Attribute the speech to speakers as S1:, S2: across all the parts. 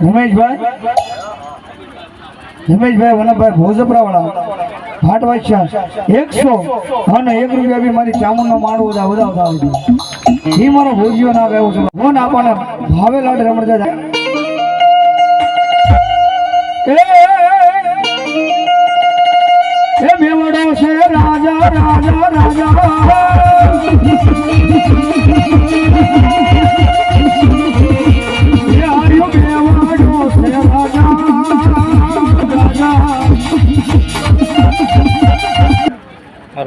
S1: રમેશભાઈ રમેશભાઈ વનભાઈ ભોજપરા વાળા ભાટ વાંચ્યા એકસો અને એક રૂપિયા બી મારી ચામુંડનો માણો બધા વધાવતા આવજો એ મારો ભોજ્યો ના કહેવું છું. ફોન આપણને ભાવે લાડ રમણતા જાય. એ મેવડો છે, રાજા રાજા રાજા.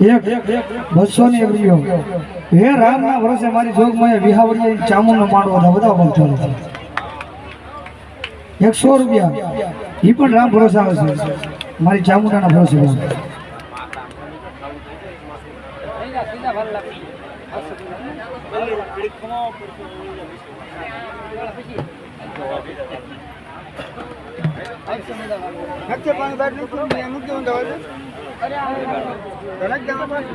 S1: એક બસો ની રૂપિયો હે રામ ના ભરોસે મારી જોગમાં વિહાવડી ચામુંડ નો માંડવો હતા, બધા પણ ચાલે છે. એકસો રૂપિયા. એ પણ રામ ભરોસે આવે છે. મારી ચામુંડાના ભરોસે
S2: છે ઘણા જ દેવા પડે.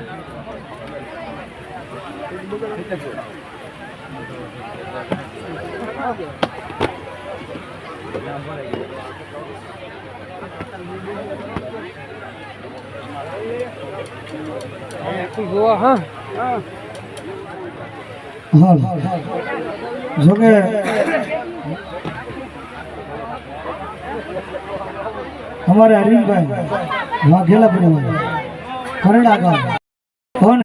S2: હા
S1: હાલ જોકે અમારે અરવિંદભાઈ વાઘેલા પડ્યા ખરડા ગામ. કોણ?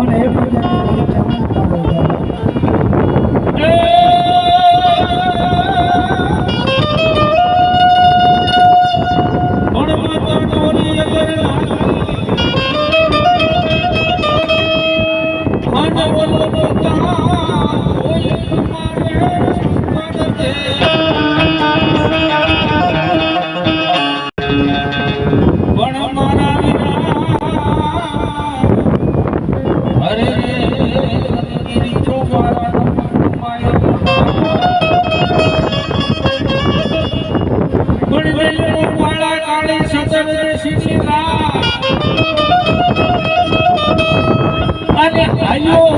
S1: અને એક
S3: અને આયો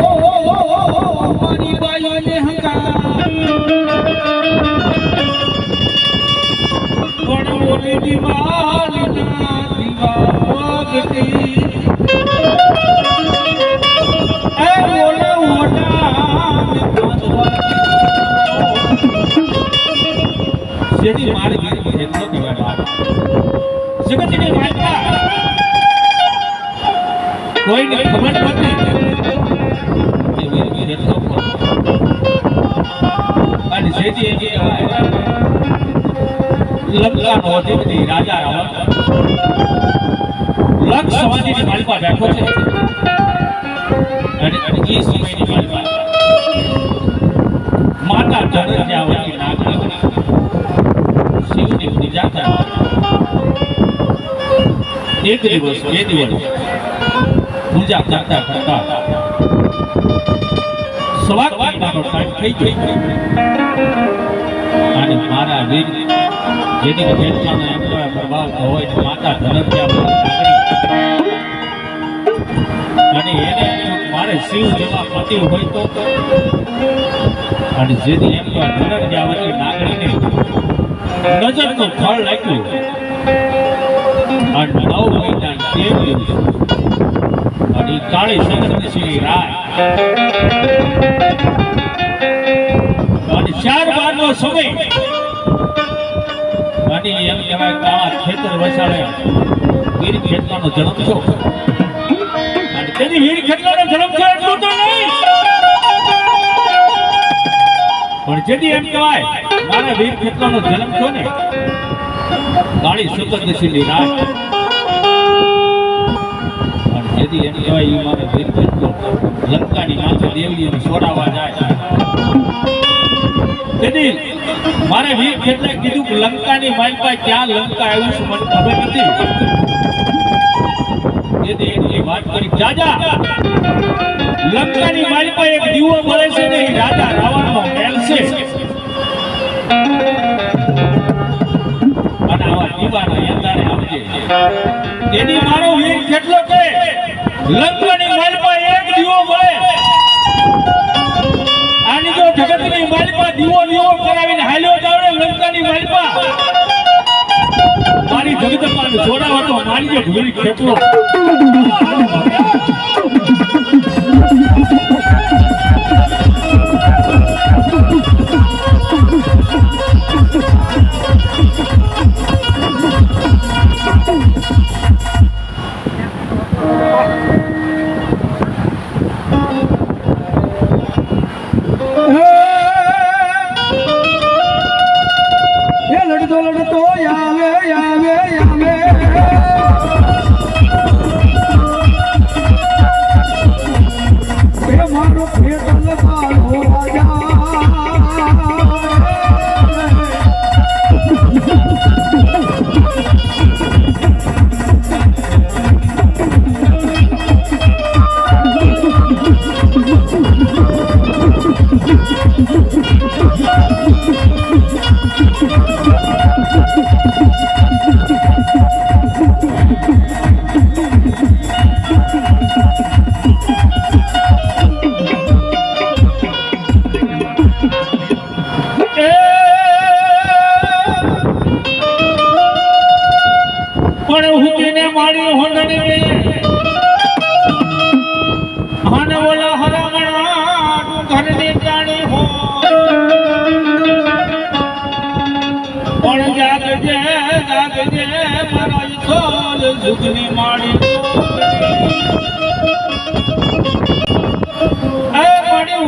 S3: મારી બાયો ને હકા પણ ઓલી દિવાલના કોઈને ખબર નથી. અને જેથી લંકાનો અધિપતિ રાજા રાવણ લક્ષ સમાધિની માલિકા બેઠો છે, અને એ સમયની માલિકા. માતા જનજાવતી નાગરિક શિવની પૂજા કરવા એક દિવસ બે દિવસ. પૂજા કરતા કરતા સવા કલાકનો ટાઈમ થઈ ગયો. અને મારા વીર જેની ભેટમાં એમ કહેવાય હોય માતા અને એને મારે શિવ જેવા પતિ હોય તો અને જેથી એમ કહેવાય ધનંજયાવતી નાગરીને નજરનું ફળ લાગ્યું. અને નવ મહિના તેર દિવસ કાળી રાય. ચાર બારનો સમય. અને એમ કહેવાય કાળા તેની વીર ખેતલાનો જન્મ છો નહીં. પણ જેથી એમ કહેવાય, મારા વીર ખેતલાનો જન્મ છો કાળી સુગંધશીલી રાત. અને કહેવાય એ મારે ખેતલો લંકાની માથે દેવલીઓને છોડાવવા જાય. તેથી મારે વીર ખેતલે કીધું કે લંકાની માલપા ક્યાં લંકા આવ્યું છે મને ખબર નથી. તેથી લંકાની માલપા એક દીવો મળે છે ને રાજા રાવણનો મહેલ છે. અને આવા દીવાના યંદાને આવજે તેની મારો વીર કેટલો કે લંકાની માલપા એક દીવો મળે. આની જો જગતની માલિકા દીવો દીવો કરાવીને હાલ્યો જાવડે લંકાની માલિકા. મારી જગદંબાને જોડાવા તો મારી જે ખેતરો
S1: એ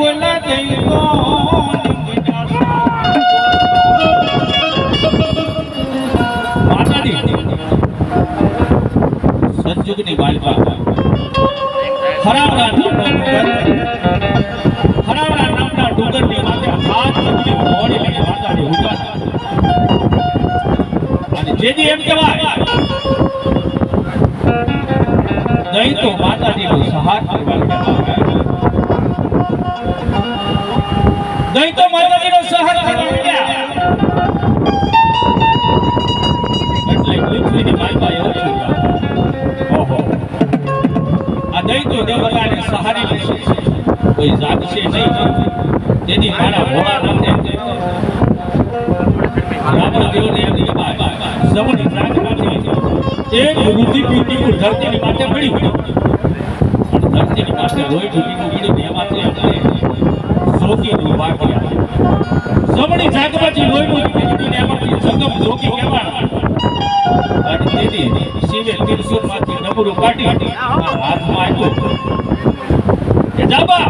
S3: માતાજી. સતયુગની બાલકા હરાવડા નામના ડુંગરની માથે હાથ ઘોડી લઈને ઊભા અને જેથી એમ કહેવાય સહારી લેશે કોઈ જાગશે નહીં. તેથી મારા ભોળાનાથે રાવણ દેવને એમ કહેવાય જમણી જાગમાંથી એક રુધિર પીટીકું ધરતીની માથે પડ્યું અને ધરતીની માથે લોહી ઢૂંઢીનું પડ્યું એમાંથી આપણે જોગીનું વાગ્યા જમણી જાગમાંથી લોહીનું પીટીકું ને એમાંથી જગમ જોગી કહેવાના અને હાથમાં આપ્યું. જાબા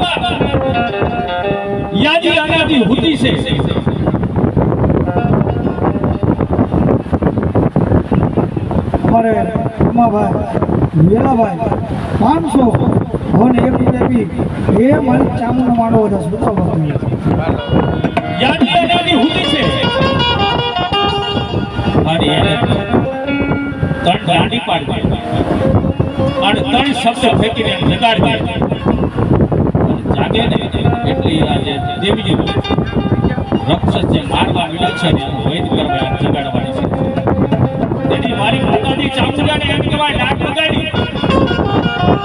S3: યાદી આનાથી હુતી છે.
S1: અમારે રમાભાઈ વેલાભાઈ પાંચસો અને એક રૂપિયા એ મારી માંડવો દસ બધા બતાવે
S3: યાદી આનાથી હુતી છે. ત્રણ દાંડી પાડવી અને ત્રણ શબ્દ ફેંકીને જગાડવી. જાગે ને એટલે આજે દેવીજી રક્ષસ જે મારવા મળ્યો છે એનો વૈદ કરવા જગાડવાની છે. તેથી મારી માતાજી ચામુંડાને એમ કહેવાય નાક લગાડી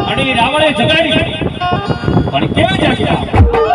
S3: અને રાવણે જગાડી. પણ કેવી જાગ્યા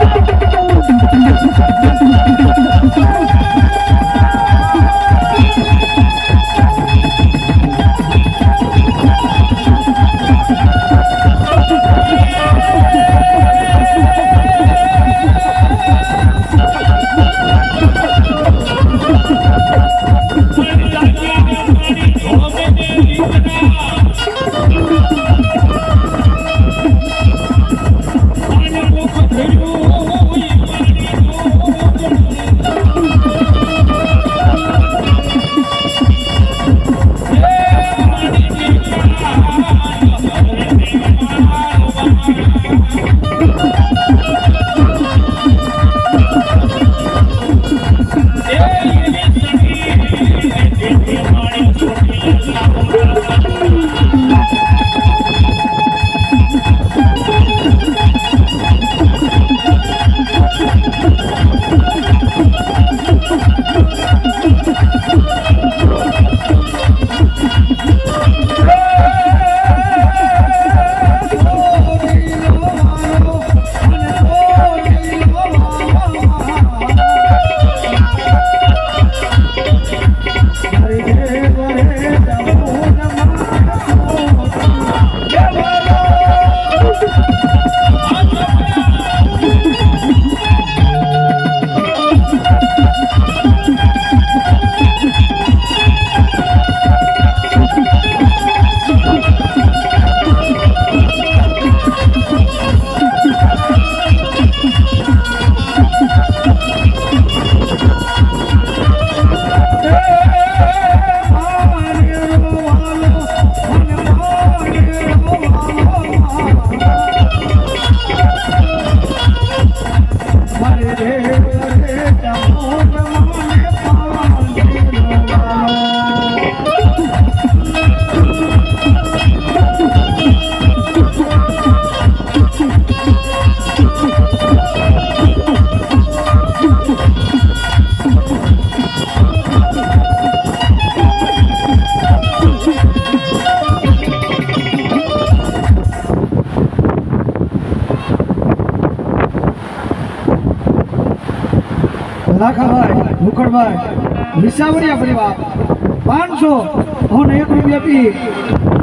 S1: લાખાભાઈ વિસાવરિયા પરિવાર, પાંચસો અને એક રૂપિયા પી.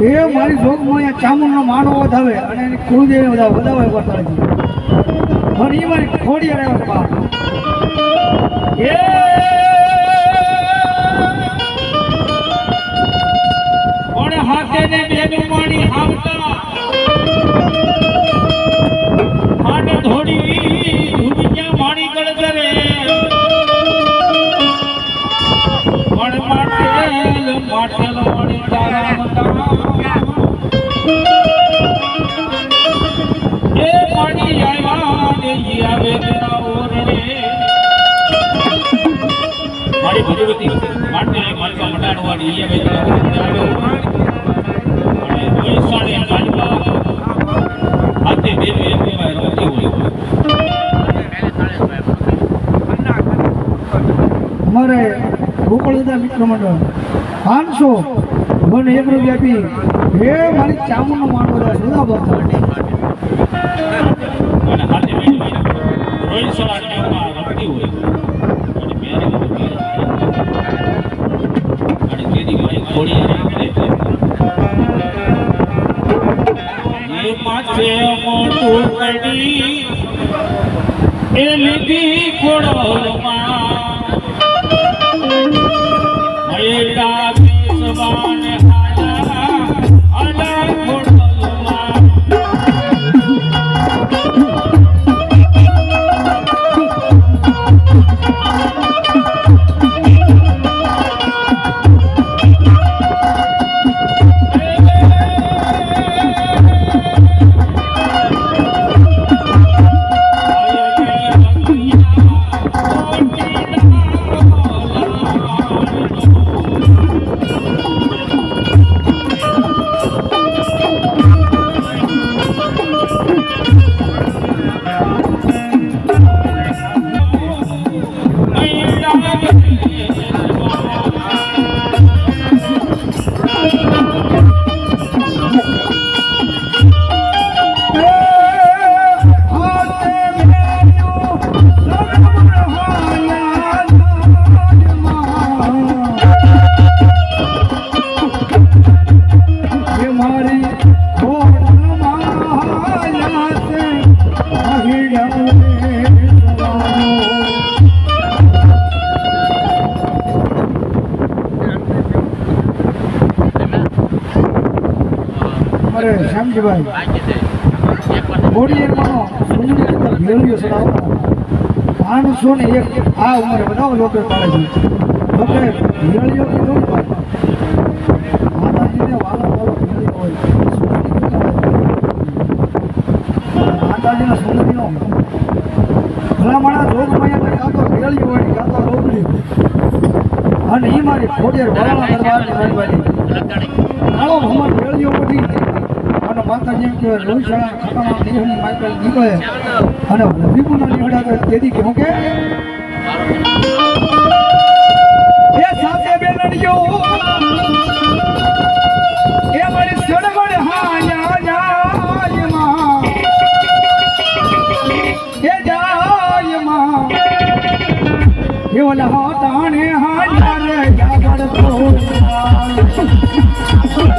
S1: એ મારી જોગમાં અહીંયા ચામુંડનો માનો વધાવે અને એની કુળદેવી વધાવે વધાવે છે અને એ! મારી ખોડી બાપ
S3: પાણી આવતા હાડ ધોડી માટેલ મણી તારા મતા એ પાણી ઓરડે મારી ભગવતી માટે મારી મટાડવાની એ વૈશાળી કાલવા હાથે દેવી એમ કહેવાય
S1: અમારે ગોકળદાદા મિત્ર મંડળ. પાંચસો મને એક રૂપિયા આપી. હે મારી ચામુંડનો માંડવો વધાવે બધા અરે શ્યામજીભાઈ બોડી એક માનો સુંદરી ભેળીઓ સડાવો માણસો ને એક આ ઉંમરે બધા લોકો પાડે છે લોકો ભેળીઓ કીધું ને ભાઈ માતાજીને વાલો વાલો ભેળીઓ હોય સુંદરી કેટલા હોય માતાજીના સુંદરીનો ભલામણા જોગ માયા કાં તો ભેળીઓ હોય કાં તો રોગડી અને એ મારી ખોડિયાર વરાણા દરબારની મહેરબાની કાળો ભમર ભેળીઓ બધી. અને માતાજી એમ કહેવાય ખટાણા દેહની માઇકલ નીકળે. અને વિપુના નીકળ્યા કરે તેથી કહું કે? એ સાથે બેનડીઓ એ મારી સડગડ હા યા જાય માં. એ જાય, માં. એ ઓલા હાયા રે I'm sorry.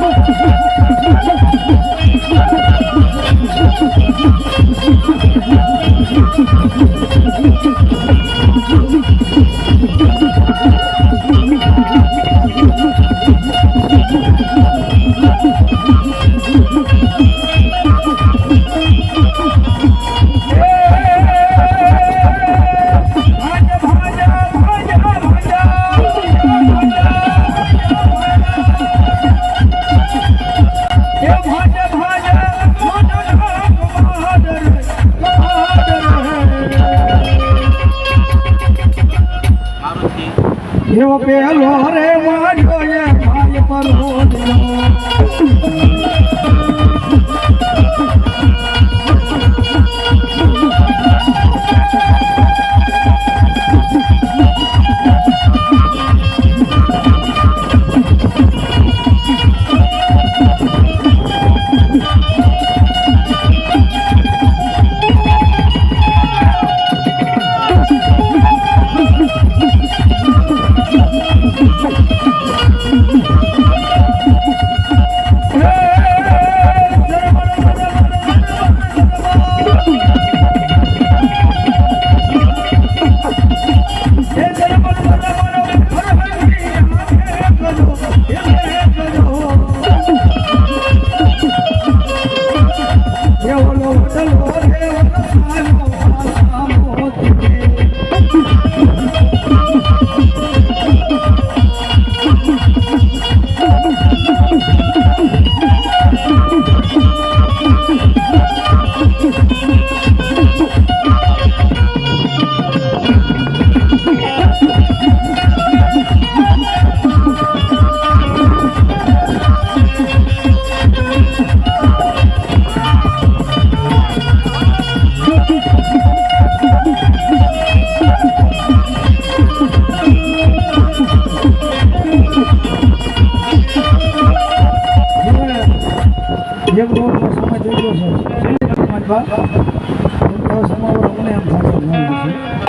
S1: તો સમાવો અમને એમ થશે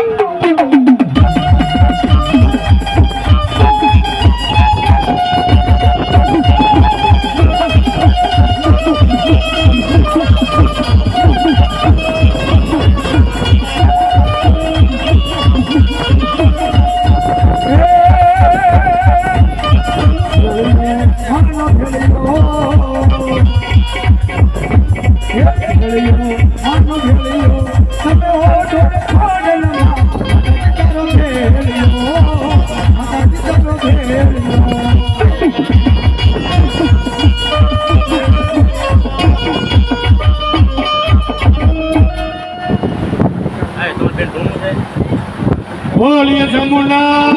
S4: બોલીએ જમુના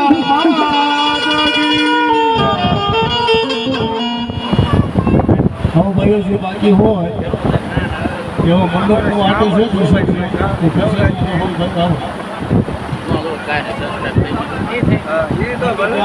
S4: હવે ભાઈઓ જે બાકી હોય એવો મંડપનો આટો છે બતાવો
S2: એ તો ભલે